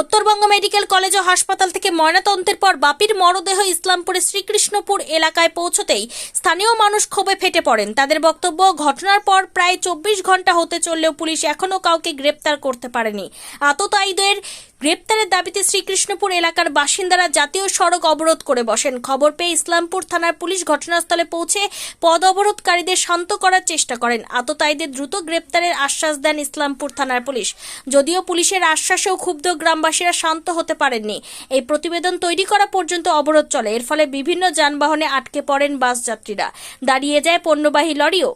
Uttarbanga medical college ও হাসপাতাল থেকে ময়নাতন্ত্রের পর বাপির মরদেহ ইসলামপুরে শ্রীকৃষ্ণপুর এলাকায় পৌঁছতেই স্থানীয় মানুষ ক্ষোভে ফেটে পড়েন। তাদের বক্তব্য, ঘটনার পর প্রায় চব্বিশ ঘণ্টা হতে চললেও পুলিশ এখনও কাউকে গ্রেপ্তার করতে পারেনি। আততায়ীদের গ্রেপ্তারের দাবিতে শ্রীকৃষ্ণপুর এলাকার বাসিন্দারা জাতীয় সড়ক অবরোধ করে বসেন। খবর পেয়ে ইসলামপুর থানার পুলিশ ঘটনাস্থলে পৌঁছে পদ অবরোধকারীদের শান্ত করার চেষ্টা করেন। আততায়ীদের দ্রুত গ্রেপ্তারের আশ্বাস দেন ইসলামপুর থানার পুলিশ। যদিও পুলিশের আশ্বাসেও ক্ষুব্ধ গ্রামবাসীরা শান্ত হতে পারেননি। এই প্রতিবেদন তৈরি করা পর্যন্ত অবরোধ চলে। এর ফলে বিভিন্ন যানবাহনে আটকে পড়েন বাস যাত্রীরা। দাঁড়িয়ে যায় পণ্যবাহী লরিও।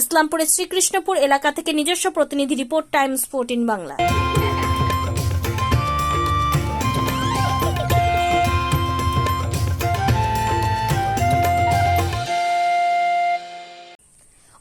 ইসলামপুরের শ্রীকৃষ্ণপুর এলাকা থেকে নিজস্ব প্রতিনিধি রিপোর্ট, টাইমস ফোরটিন বাংলা।